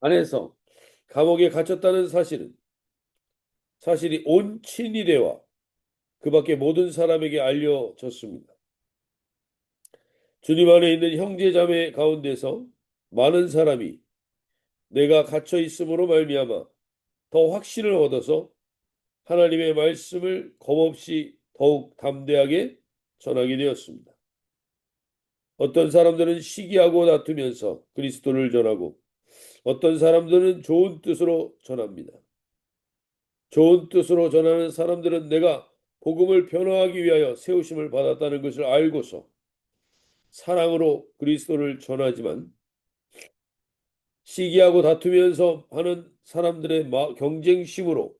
안에서 감옥에 갇혔다는 사실은 사실이 온 친위대와 그 밖에 모든 사람에게 알려졌습니다. 주님 안에 있는 형제 자매 가운데서 많은 사람이 내가 갇혀 있음으로 말미암아 더 확신을 얻어서 하나님의 말씀을 겁없이 더욱 담대하게 전하게 되었습니다. 어떤 사람들은 시기하고 다투면서 그리스도를 전하고 어떤 사람들은 좋은 뜻으로 전합니다. 좋은 뜻으로 전하는 사람들은 내가 복음을 변화하기 위하여 세우심을 받았다는 것을 알고서 사랑으로 그리스도를 전하지만 시기하고 다투면서 하는 사람들의 경쟁심으로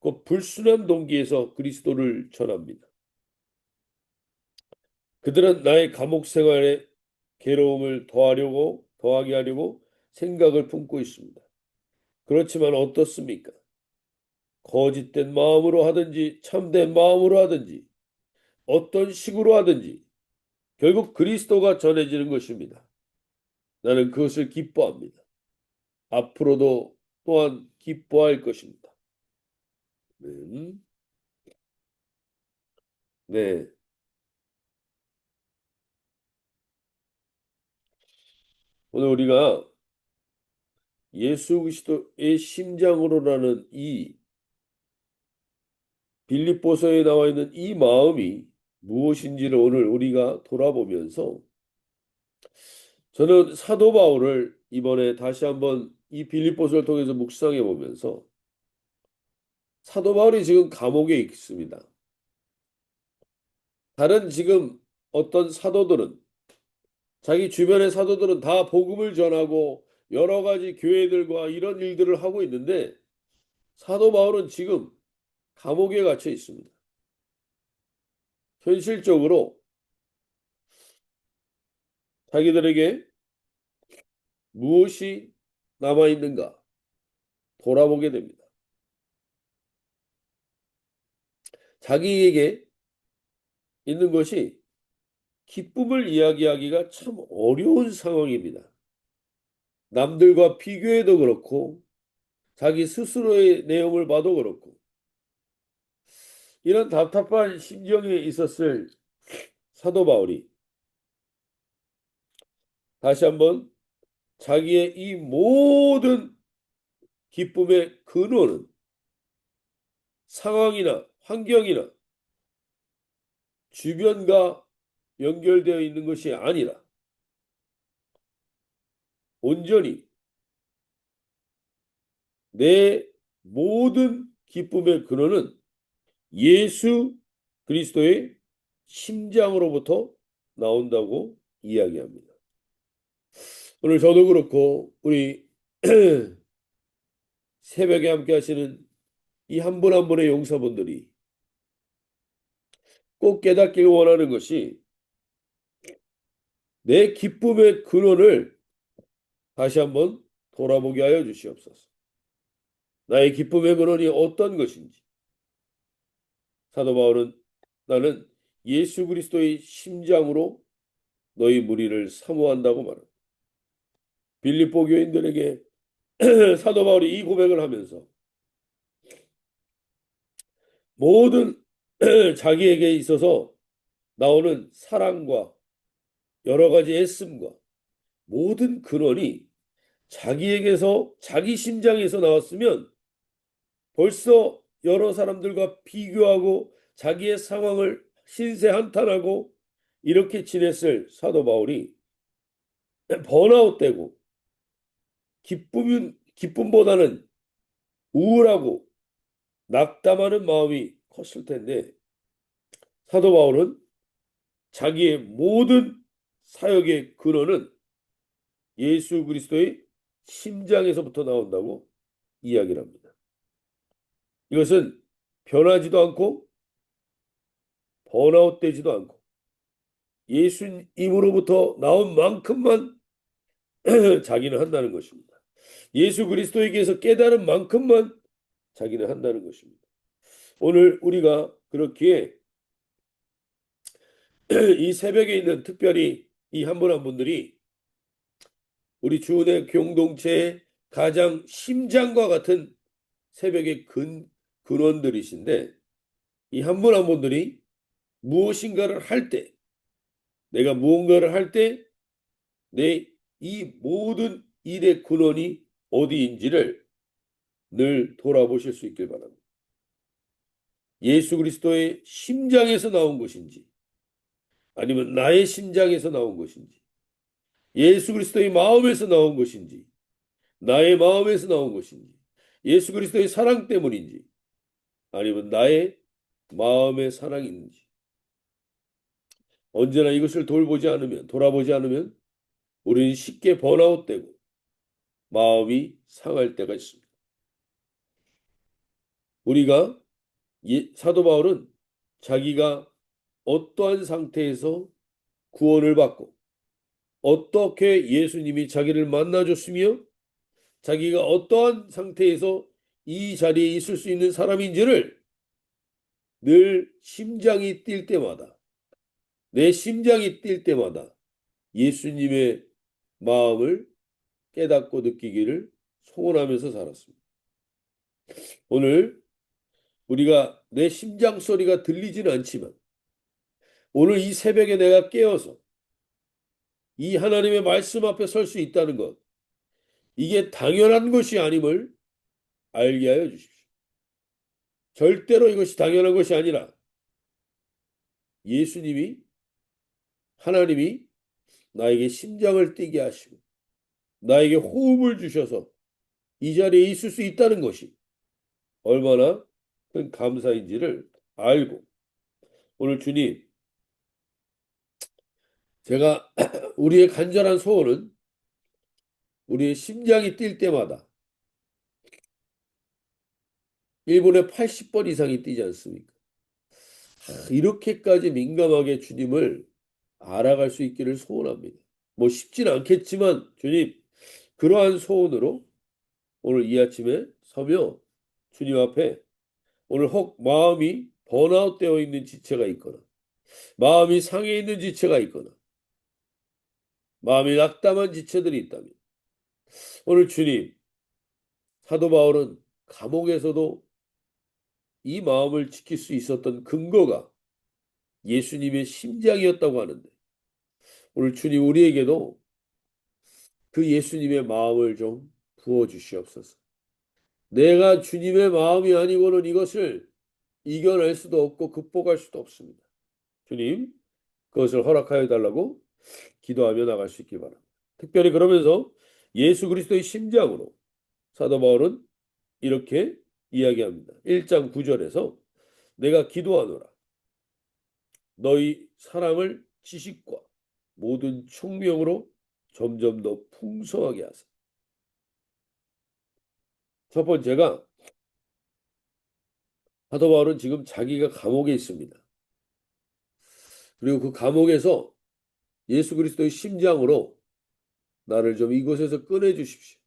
그 불순한 동기에서 그리스도를 전합니다. 그들은 나의 감옥 생활에 괴로움을 더하려고 더하게 하려고 생각을 품고 있습니다. 그렇지만 어떻습니까? 거짓된 마음으로 하든지 참된 마음으로 하든지 어떤 식으로 하든지 결국 그리스도가 전해지는 것입니다. 나는 그것을 기뻐합니다. 앞으로도 또한 기뻐할 것입니다. 네. 네. 오늘 우리가 예수 그리스도의 심장으로라는 이 빌립보서에 나와 있는 이 마음이 무엇인지를 오늘 우리가 돌아보면서 저는 사도 바울을 이번에 다시 한번 이 빌립보서를 통해서 묵상해 보면서 사도 바울이 지금 감옥에 있습니다. 다른 지금 어떤 사도들은 자기 주변의 사도들은 다 복음을 전하고 여러 가지 교회들과 이런 일들을 하고 있는데 사도 바울은 지금 감옥에 갇혀 있습니다. 현실적으로 자기들에게 무엇이 남아 있는가 돌아보게 됩니다. 자기에게 있는 것이 기쁨을 이야기하기가 참 어려운 상황입니다. 남들과 비교해도 그렇고 자기 스스로의 내용을 봐도 그렇고. 이런 답답한 심정에 있었을 사도 바울이 다시 한번 자기의 이 모든 기쁨의 근원은 상황이나 환경이나 주변과 연결되어 있는 것이 아니라 온전히 내 모든 기쁨의 근원은 예수 그리스도의 심장으로부터 나온다고 이야기합니다. 오늘 저도 그렇고 우리 새벽에 함께 하시는 이 한 분한 분의 용사분들이 꼭 깨닫기를 원하는 것이 내 기쁨의 근원을 다시 한번 돌아보게 하여 주시옵소서. 나의 기쁨의 근원이 어떤 것인지. 사도 바울은 나는 예수 그리스도의 심장으로 너희 무리를 사모한다고 말합니다. 빌립보 교인들에게 사도 바울이 이 고백을 하면서 모든 자기에게 있어서 나오는 사랑과 여러 가지 애씀과 모든 근원이 자기에게서 자기 심장에서 나왔으면 벌써 여러 사람들과 비교하고 자기의 상황을 신세 한탄하고 이렇게 지냈을 사도 바울이 번아웃되고 기쁨 기쁨보다는 우울하고 낙담하는 마음이 컸을 텐데 사도 바울은 자기의 모든 사역의 근원은 예수 그리스도의 심장에서부터 나온다고 이야기를 합니다. 이것은 변하지도 않고 번아웃 되지도 않고 예수님으로부터 나온 만큼만 자기는 한다는 것입니다. 예수 그리스도에게서 깨달은 만큼만 자기는 한다는 것입니다. 오늘 우리가 그렇기에 이 새벽에 있는 특별히 이 한 분 한 분들이 우리 주은혜 공동체의 가장 심장과 같은 새벽의 근, 근원들이신데 이 한분한 분들이 무엇인가를 할 때, 내가 무언가를 할 때 내 이 모든 일의 근원이 어디인지를 늘 돌아보실 수 있길 바랍니다. 예수 그리스도의 심장에서 나온 것인지 아니면 나의 심장에서 나온 것인지 예수 그리스도의 마음에서 나온 것인지 나의 마음에서 나온 것인지 예수 그리스도의 사랑 때문인지 아니면 나의 마음의 사랑인지 언제나 이것을 돌보지 않으면 돌아보지 않으면 우리는 쉽게 번아웃되고 마음이 상할 때가 있습니다. 우리가 사도 바울은 자기가 어떠한 상태에서 구원을 받고 어떻게 예수님이 자기를 만나줬으며 자기가 어떠한 상태에서 이 자리에 있을 수 있는 사람인지를 늘 심장이 뛸 때마다 내 심장이 뛸 때마다 예수님의 마음을 깨닫고 느끼기를 소원하면서 살았습니다. 오늘 우리가 내 심장 소리가 들리지는 않지만 오늘 이 새벽에 내가 깨어서 이 하나님의 말씀 앞에 설 수 있다는 것 이게 당연한 것이 아님을 알게 하여 주십시오. 절대로 이것이 당연한 것이 아니라 예수님이 하나님이 나에게 심장을 뛰게 하시고 나에게 호흡을 주셔서 이 자리에 있을 수 있다는 것이 얼마나 큰 감사인지를 알고 오늘 주님 제가 우리의 간절한 소원은 우리의 심장이 뛸 때마다 1분에 80번 이상이 뛰지 않습니까? 이렇게까지 민감하게 주님을 알아갈 수 있기를 소원합니다. 뭐 쉽진 않겠지만 주님 그러한 소원으로 오늘 이 아침에 서며 주님 앞에 오늘 혹 마음이 번아웃 되어 있는 지체가 있거나 마음이 상해 있는 지체가 있거나 마음이 낙담한 지체들이 있다면 오늘 주님 사도 바울은 감옥에서도 이 마음을 지킬 수 있었던 근거가 예수님의 심장이었다고 하는데 오늘 주님 우리에게도 그 예수님의 마음을 좀 부어 주시옵소서. 내가 주님의 마음이 아니고는 이것을 이겨낼 수도 없고 극복할 수도 없습니다. 주님, 그것을 허락하여 달라고 기도하며 나갈 수 있기 바랍니다. 특별히 그러면서 예수 그리스도의 심장으로 사도 바울은 이렇게 이야기합니다. 1장 9절에서 내가 기도하노라. 너희 사랑을 지식과 모든 총명으로 점점 더 풍성하게 하사. 첫 번째가 사도 바울은 지금 자기가 감옥에 있습니다. 그리고 그 감옥에서 예수 그리스도의 심장으로 나를 좀 이곳에서 꺼내 주십시오.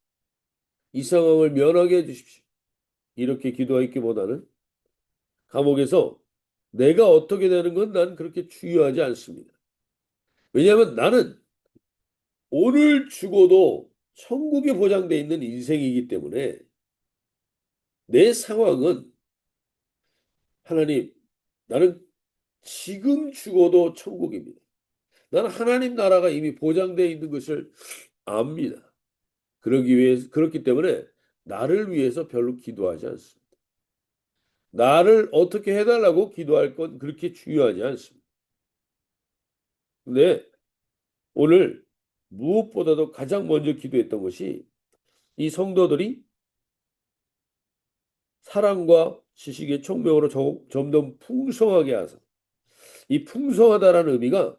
이 상황을 면하게 해 주십시오. 이렇게 기도하기보다는 감옥에서 내가 어떻게 되는 건 난 그렇게 중요하지 않습니다. 왜냐하면 나는 오늘 죽어도 천국이 보장되어 있는 인생이기 때문에 내 상황은 하나님, 나는 지금 죽어도 천국입니다. 나는 하나님 나라가 이미 보장되어 있는 것을 압니다. 그러기 위해 그렇기 때문에 나를 위해서 별로 기도하지 않습니다. 나를 어떻게 해달라고 기도할 건 그렇게 중요하지 않습니다. 근데 오늘 무엇보다도 가장 먼저 기도했던 것이 이 성도들이 사랑과 지식의 총명으로 점점 풍성하게 하사 이 풍성하다라는 의미가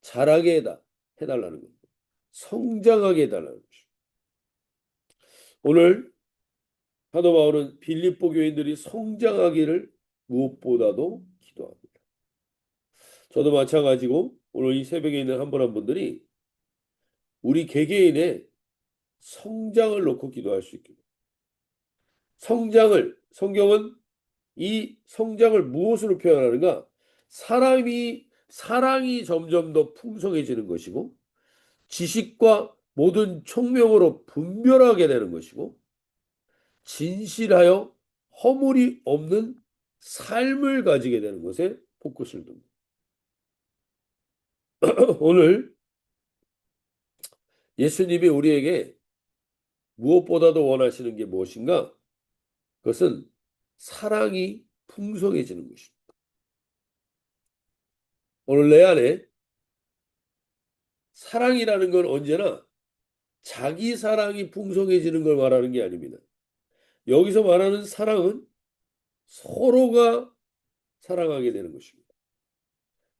자라게 해다, 해달라는 겁니다. 성장하게 해달라는 거죠. 오늘 사도 바울은 빌립보 교인들이 성장하기를 무엇보다도 기도합니다. 저도 마찬가지고 오늘 이 새벽에 있는 한 분한 분들이 우리 개개인의 성장을 놓고 기도할 수 있게. 성장을 성경은 이 성장을 무엇으로 표현하는가? 사람이 사랑이 점점 더 풍성해지는 것이고 지식과 모든 총명으로 분별하게 되는 것이고 진실하여 허물이 없는 삶을 가지게 되는 것에 포커스를 둡니다. 오늘 예수님이 우리에게 무엇보다도 원하시는 게 무엇인가? 그것은 사랑이 풍성해지는 것입니다. 오늘 내 안에 사랑이라는 건 언제나 자기 사랑이 풍성해지는 걸 말하는 게 아닙니다. 여기서 말하는 사랑은 서로가 사랑하게 되는 것입니다.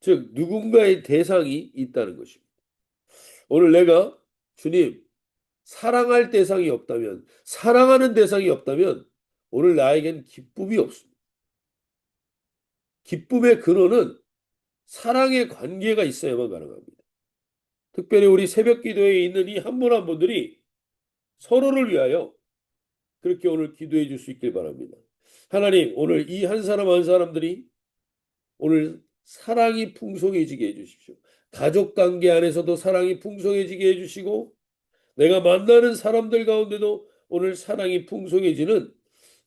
즉, 누군가의 대상이 있다는 것입니다. 오늘 내가 주님, 사랑할 대상이 없다면, 사랑하는 대상이 없다면, 오늘 나에겐 기쁨이 없습니다. 기쁨의 근원은 사랑의 관계가 있어야만 가능합니다. 특별히 우리 새벽 기도에 있는 이 한분한 분들이 서로를 위하여 그렇게 오늘 기도해 줄 수 있길 바랍니다. 하나님, 오늘 이 한 사람 한 사람들이 오늘 사랑이 풍성해지게 해주십시오. 가족 관계 안에서도 사랑이 풍성해지게 해주시고, 내가 만나는 사람들 가운데도 오늘 사랑이 풍성해지는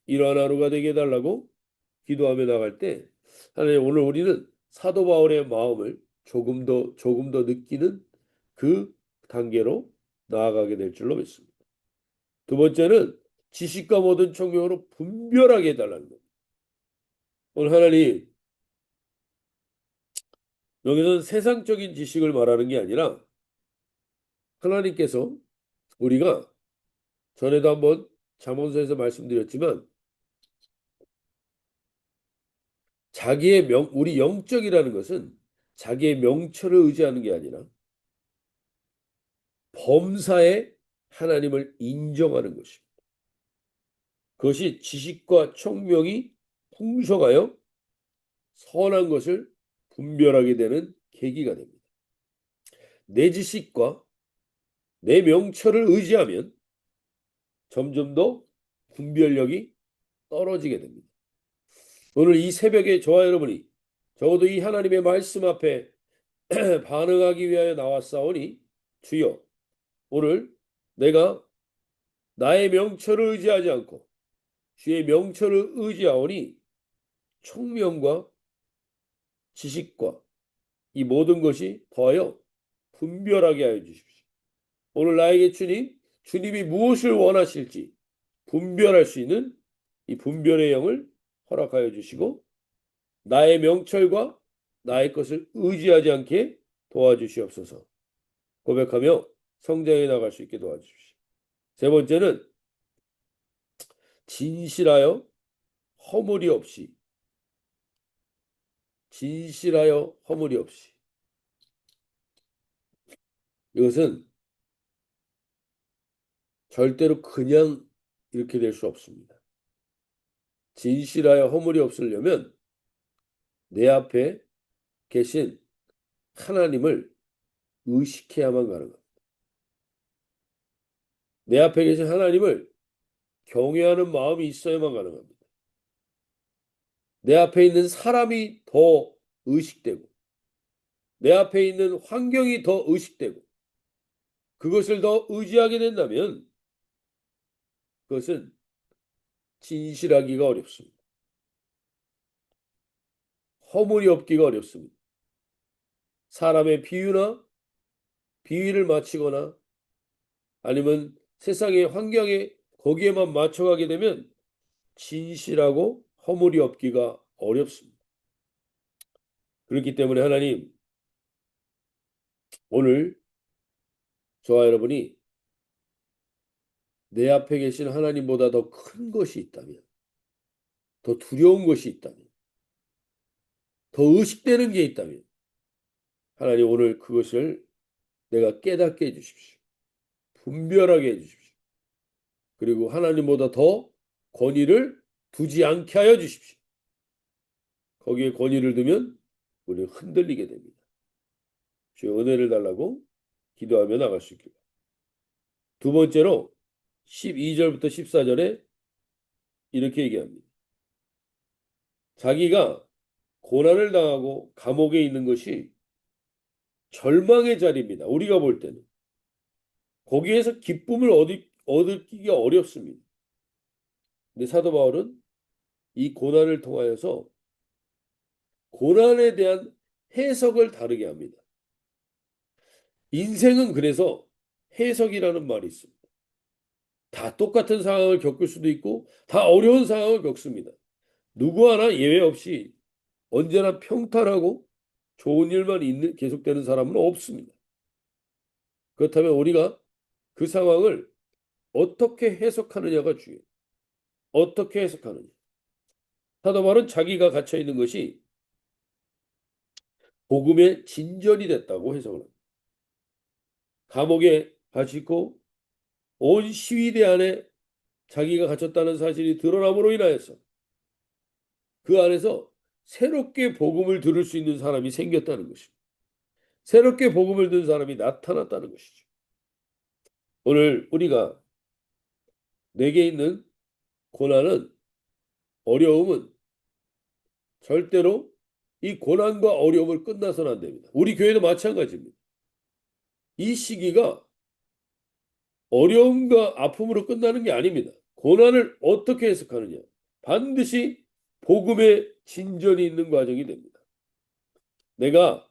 이러한 하루가 되게 해달라고 기도하며 나갈 때, 하나님, 오늘 우리는 사도 바울의 마음을 조금 더, 조금 더 느끼는 그 단계로 나아가게 될 줄로 믿습니다. 두 번째는 지식과 모든 총명으로 분별하게 해달라는 겁니다. 오늘 하나님, 여기서는 세상적인 지식을 말하는 게 아니라 하나님께서 우리가 전에도 한번 잠언서에서 말씀드렸지만 자기의 명, 우리 영적이라는 것은 자기의 명철을 의지하는 게 아니라 범사에 하나님을 인정하는 것입니다. 그것이 지식과 총명이 풍성하여 선한 것을 분별하게 되는 계기가 됩니다. 내 지식과 내 명철을 의지하면 점점 더 분별력이 떨어지게 됩니다. 오늘 이 새벽에 저와 여러분이 적어도 이 하나님의 말씀 앞에 반응하기 위하여 나왔사오니 주여 오늘 내가 나의 명철을 의지하지 않고 주의 명철을 의지하오니 총명과 지식과 이 모든 것이 더하여 분별하게 하여 주십시오. 오늘 나에게 주님, 주님이 무엇을 원하실지 분별할 수 있는 이 분별의 영을 허락하여 주시고 나의 명철과 나의 것을 의지하지 않게 도와주시옵소서. 고백하며 성장해 나갈 수 있게 도와주십시오. 세 번째는 진실하여 허물이 없이 진실하여 허물이 없이 이것은 절대로 그냥 이렇게 될 수 없습니다. 진실하여 허물이 없으려면 내 앞에 계신 하나님을 의식해야만 가능합니다. 내 앞에 계신 하나님을 경외하는 마음이 있어야만 가능합니다. 내 앞에 있는 사람이 더 의식되고, 내 앞에 있는 환경이 더 의식되고, 그것을 더 의지하게 된다면, 그것은 진실하기가 어렵습니다. 허물이 없기가 어렵습니다. 사람의 비유나 비위를 맞추거나 아니면 세상의 환경에 거기에만 맞춰가게 되면 진실하고 허물이 없기가 어렵습니다. 그렇기 때문에 하나님 오늘 저와 여러분이 내 앞에 계신 하나님보다 더 큰 것이 있다면 더 두려운 것이 있다면 더 의식되는 게 있다면 하나님 오늘 그것을 내가 깨닫게 해주십시오. 분별하게 해주십시오. 그리고 하나님보다 더 권위를 두지 않게 하여 주십시오. 거기에 권위를 두면 우리는 흔들리게 됩니다. 주의 은혜를 달라고 기도하며 나갈 수 있기를. 두 번째로 12절부터 14절에 이렇게 얘기합니다. 자기가 고난을 당하고 감옥에 있는 것이 절망의 자리입니다. 우리가 볼 때는. 거기에서 기쁨을 얻기, 얻기가 어렵습니다. 근데 사도 바울은 이 고난을 통하여서 고난에 대한 해석을 다르게 합니다. 인생은 그래서 해석이라는 말이 있습니다. 다 똑같은 상황을 겪을 수도 있고 다 어려운 상황을 겪습니다. 누구 하나 예외 없이 언제나 평탄하고 좋은 일만 있는 계속되는 사람은 없습니다. 그렇다면 우리가 그 상황을 어떻게 해석하느냐가 중요해요. 어떻게 해석하느냐. 사도 바울은 자기가 갇혀 있는 것이 복음의 진전이 됐다고 해석을 합니다. 감옥에 갇히고 온 시위대 안에 자기가 갇혔다는 사실이 드러남으로 인하여서 그 안에서 새롭게 복음을 들을 수 있는 사람이 생겼다는 것입니다. 새롭게 복음을 듣는 사람이 나타났다는 것이죠. 오늘 우리가 내게 있는 고난은 어려움은 절대로 이 고난과 어려움을 끝나서는 안 됩니다. 우리 교회도 마찬가지입니다. 이 시기가 어려움과 아픔으로 끝나는 게 아닙니다. 고난을 어떻게 해석하느냐. 반드시 복음의 진전이 있는 과정이 됩니다. 내가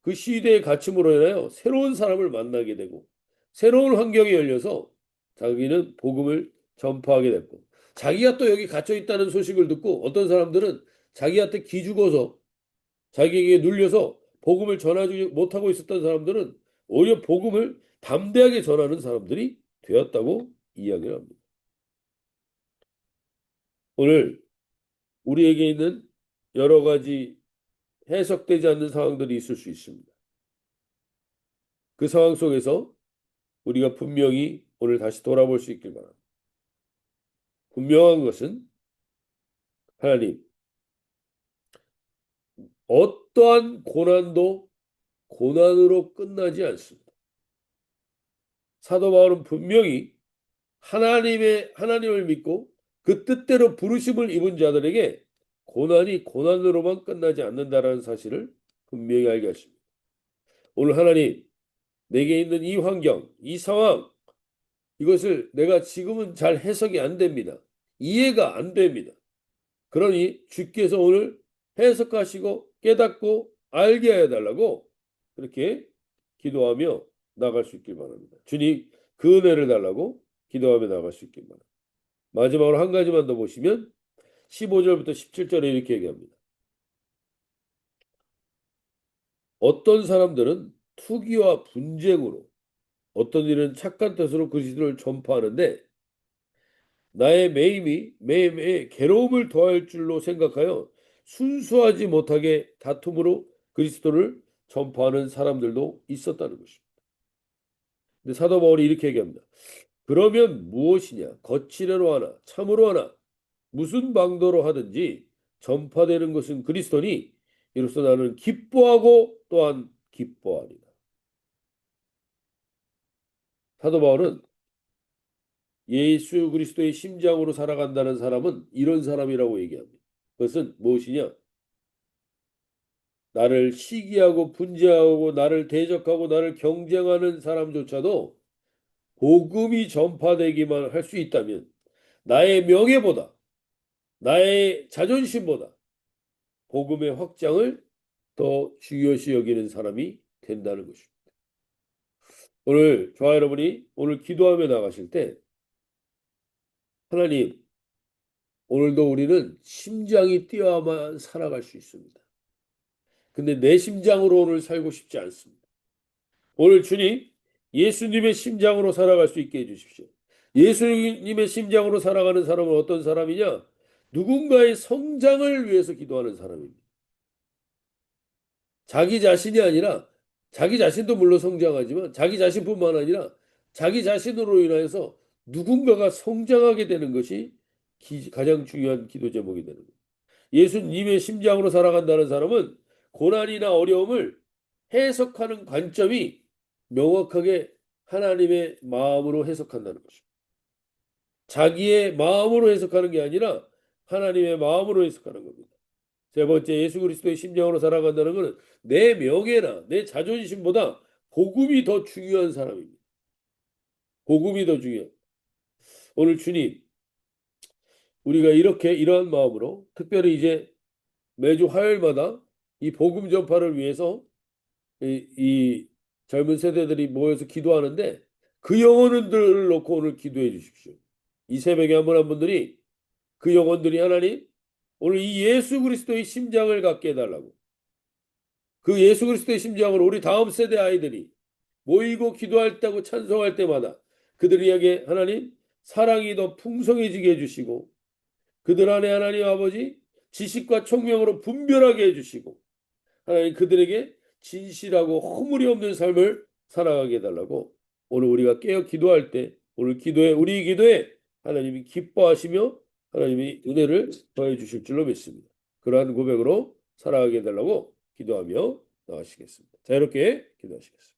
그 시대의 갇힘으로 인하여 새로운 사람을 만나게 되고 새로운 환경이 열려서 자기는 복음을 전파하게 됐고 자기가 또 여기 갇혀 있다는 소식을 듣고 어떤 사람들은 자기한테 기죽어서 자기에게 눌려서 복음을 전하지 못하고 있었던 사람들은 오히려 복음을 담대하게 전하는 사람들이 되었다고 이야기를 합니다. 오늘 우리에게 있는 여러 가지 해석되지 않는 상황들이 있을 수 있습니다. 그 상황 속에서 우리가 분명히 오늘 다시 돌아볼 수 있길 바랍니다. 분명한 것은 하나님, 어떠한 고난도 고난으로 끝나지 않습니다. 사도 바울은 분명히 하나님의 하나님을 믿고 그 뜻대로 부르심을 입은 자들에게 고난이 고난으로만 끝나지 않는다라는 사실을 분명히 알게 하십니다. 오늘 하나님 내게 있는 이 환경, 이 상황 이것을 내가 지금은 잘 해석이 안 됩니다. 이해가 안 됩니다. 그러니 주께서 오늘 해석하시고 깨닫고 알게 해달라고 그렇게 기도하며 나갈 수 있길 바랍니다. 주님 그 은혜를 달라고 기도하며 나갈 수 있길 바랍니다. 마지막으로 한 가지만 더 보시면 15절부터 17절에 이렇게 얘기합니다. 어떤 사람들은 투기와 분쟁으로 어떤 일은 착한 뜻으로 그리스도를 전파하는데 나의 매임이 매임에 괴로움을 더할 줄로 생각하여 순수하지 못하게 다툼으로 그리스도를 전파하는 사람들도 있었다는 것입니다. 근데 사도 바울이 이렇게 얘기합니다. 그러면 무엇이냐? 거칠애로 하나, 참으로 하나, 무슨 방도로 하든지 전파되는 것은 그리스도니 이로써 나는 기뻐하고 또한 기뻐하리라. 사도 바울은 예수 그리스도의 심장으로 살아간다는 사람은 이런 사람이라고 얘기합니다. 그것은 무엇이냐? 나를 시기하고 분재하고 나를 대적하고 나를 경쟁하는 사람조차도 복음이 전파되기만 할 수 있다면 나의 명예보다 나의 자존심보다 복음의 확장을 더 중요시 여기는 사람이 된다는 것입니다. 오늘 저와 여러분이 오늘 기도하며 나가실 때 하나님 오늘도 우리는 심장이 뛰어야만 살아갈 수 있습니다. 근데 내 심장으로 오늘 살고 싶지 않습니다. 오늘 주님 예수님의 심장으로 살아갈 수 있게 해주십시오. 예수님의 심장으로 살아가는 사람은 어떤 사람이냐? 누군가의 성장을 위해서 기도하는 사람입니다. 자기 자신이 아니라 자기 자신도 물론 성장하지만 자기 자신뿐만 아니라 자기 자신으로 인하여서 누군가가 성장하게 되는 것이 기, 가장 중요한 기도 제목이 되는 거예요. 예수님의 심장으로 살아간다는 사람은 고난이나 어려움을 해석하는 관점이 명확하게 하나님의 마음으로 해석한다는 것입니다. 자기의 마음으로 해석하는 게 아니라 하나님의 마음으로 해석하는 겁니다. 세 번째, 예수 그리스도의 심장으로 살아간다는 것은 내 명예나 내 자존심보다 복음이 더 중요한 사람입니다. 복음이 더 중요해요. 오늘 주님, 우리가 이렇게 이러한 마음으로 특별히 이제 매주 화요일마다 이 복음 전파를 위해서 이, 이 젊은 세대들이 모여서 기도하는데 그 영혼들을 놓고 오늘 기도해 주십시오. 이 새벽에 한분한 분들이 그 영혼들이 하나님 오늘 이 예수 그리스도의 심장을 갖게 해달라고 그 예수 그리스도의 심장을 우리 다음 세대 아이들이 모이고 기도할 때고 찬송할 때마다 그들에게 하나님 사랑이 더 풍성해지게 해주시고 그들 안에 하나님 아버지 지식과 총명으로 분별하게 해주시고 하나님 그들에게 진실하고 허물이 없는 삶을 살아가게 해달라고 오늘 우리가 깨어 기도할 때 오늘 기도에 우리 기도에 하나님이 기뻐하시며 하나님이 은혜를 더해 주실 줄로 믿습니다. 그러한 고백으로 살아가게 해달라고 기도하며 나가시겠습니다. 자 이렇게 기도하시겠습니다.